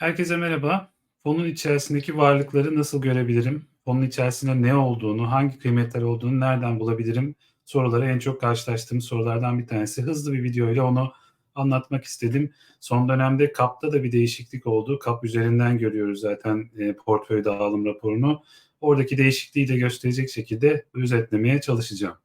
Herkese merhaba. Fonun içerisindeki varlıkları nasıl görebilirim? Fonun içerisinde ne olduğunu, hangi kıymetler olduğunu nereden bulabilirim? Soruları en çok karşılaştığım sorulardan bir tanesi. Hızlı bir video ile onu anlatmak istedim. Son dönemde KAP'ta da bir değişiklik oldu. KAP üzerinden görüyoruz zaten e, portföy dağılım raporunu. Oradaki değişikliği de gösterecek şekilde özetlemeye çalışacağım.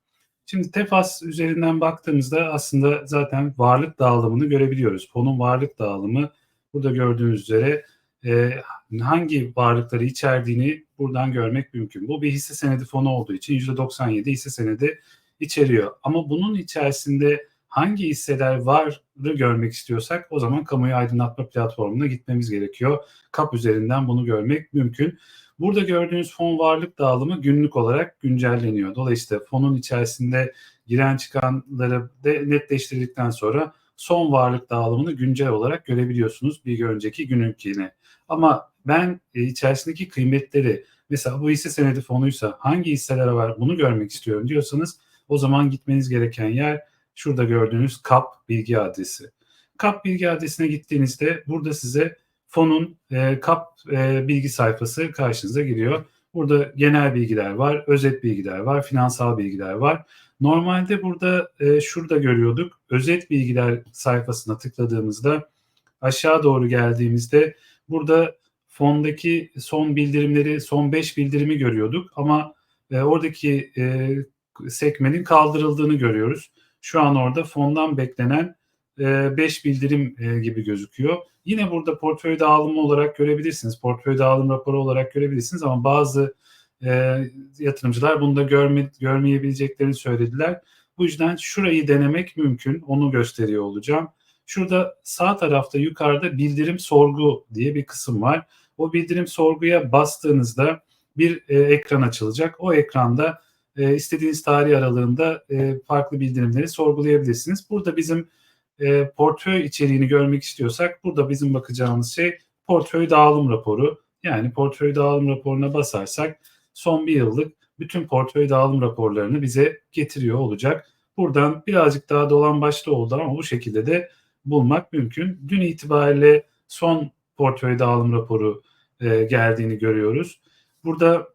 Şimdi TEFAS üzerinden baktığımızda aslında zaten varlık dağılımını görebiliyoruz. Fonun varlık dağılımı burada gördüğünüz üzere e, hangi varlıkları içerdiğini buradan görmek mümkün. Bu bir hisse senedi fonu olduğu için %97 hisse senedi içeriyor. Ama bunun içerisinde hangi hisseler varı görmek istiyorsak o zaman kamuyu aydınlatma platformuna gitmemiz gerekiyor. KAP üzerinden bunu görmek mümkün. Burada gördüğünüz fon varlık dağılımı günlük olarak güncelleniyor. Dolayısıyla fonun içerisinde giren çıkanları de netleştirdikten sonra son varlık dağılımını güncel olarak görebiliyorsunuz bir önceki gününkine. Ama ben e, içerisindeki kıymetleri mesela bu hisse senedi fonuysa hangi hisseler var bunu görmek istiyorum diyorsanız o zaman gitmeniz gereken yer şurada gördüğünüz KAP bilgi adresi. KAP bilgi adresine gittiğinizde burada size fonun e, KAP e, bilgi sayfası karşınıza geliyor. Burada genel bilgiler var, özet bilgiler var, finansal bilgiler var. Normalde burada e, şurada görüyorduk. Özet bilgiler sayfasına tıkladığımızda aşağı doğru geldiğimizde burada fondaki son bildirimleri, son 5 bildirimi görüyorduk ama e, oradaki e, sekmenin kaldırıldığını görüyoruz. Şu an orada fondan beklenen 5 bildirim gibi gözüküyor. Yine burada portföy dağılımı olarak görebilirsiniz. Portföy dağılım raporu olarak görebilirsiniz ama bazı e, yatırımcılar bunu da görme, görmeyebileceklerini söylediler. Bu yüzden şurayı denemek mümkün. Onu gösteriyor olacağım. Şurada sağ tarafta yukarıda bildirim sorgu diye bir kısım var. O bildirim sorguya bastığınızda bir e, ekran açılacak. O ekranda e, istediğiniz tarih aralığında e, farklı bildirimleri sorgulayabilirsiniz. Burada bizim e, portföy içeriğini görmek istiyorsak burada bizim bakacağımız şey portföy dağılım raporu. Yani portföy dağılım raporuna basarsak son bir yıllık bütün portföy dağılım raporlarını bize getiriyor olacak. Buradan birazcık daha dolan başlı oldu ama bu şekilde de bulmak mümkün. Dün itibariyle son portföy dağılım raporu e, geldiğini görüyoruz. Burada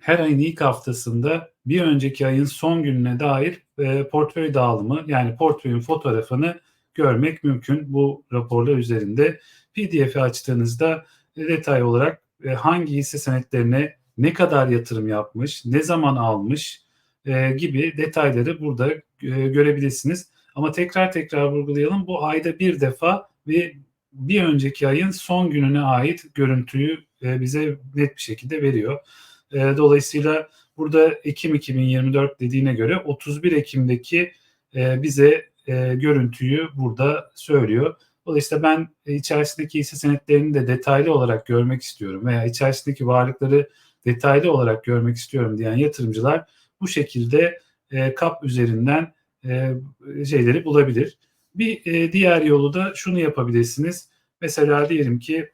her ayın ilk haftasında bir önceki ayın son gününe dair e, portföy dağılımı yani portföyün fotoğrafını görmek mümkün bu raporlar üzerinde. PDF'i açtığınızda detay olarak e, hangi hisse senetlerine ne kadar yatırım yapmış, ne zaman almış e, gibi detayları burada e, görebilirsiniz. Ama tekrar tekrar vurgulayalım bu ayda bir defa ve bir önceki ayın son gününe ait görüntüyü e, bize net bir şekilde veriyor. E, dolayısıyla burada Ekim 2024 dediğine göre 31 Ekim'deki e, bize e, görüntüyü burada söylüyor. Dolayısıyla ben içerisindeki hisse senetlerini de detaylı olarak görmek istiyorum veya içerisindeki varlıkları detaylı olarak görmek istiyorum diyen yatırımcılar bu şekilde e, KAP üzerinden e, şeyleri bulabilir. Bir e, diğer yolu da şunu yapabilirsiniz. Mesela diyelim ki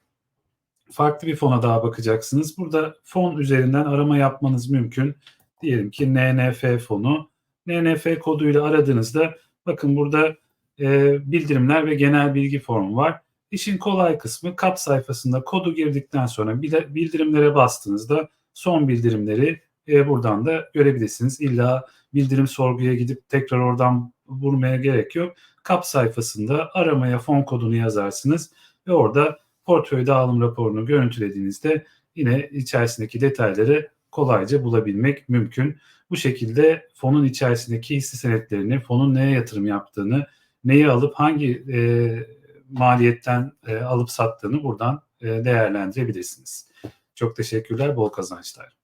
farklı bir fona daha bakacaksınız. Burada fon üzerinden arama yapmanız mümkün. Diyelim ki NNF fonu. NNF koduyla aradığınızda bakın burada e, bildirimler ve genel bilgi formu var. İşin kolay kısmı kap sayfasında kodu girdikten sonra bildirimlere bastığınızda son bildirimleri e, buradan da görebilirsiniz. İlla bildirim sorguya gidip tekrar oradan vurmaya gerek yok. Kap sayfasında aramaya fon kodunu yazarsınız ve orada portföy dağılım raporunu görüntülediğinizde yine içerisindeki detayları kolayca bulabilmek mümkün. Bu şekilde fonun içerisindeki hisse senetlerini, fonun neye yatırım yaptığını, neyi alıp hangi e, maliyetten e, alıp sattığını buradan e, değerlendirebilirsiniz. Çok teşekkürler, bol kazançlar.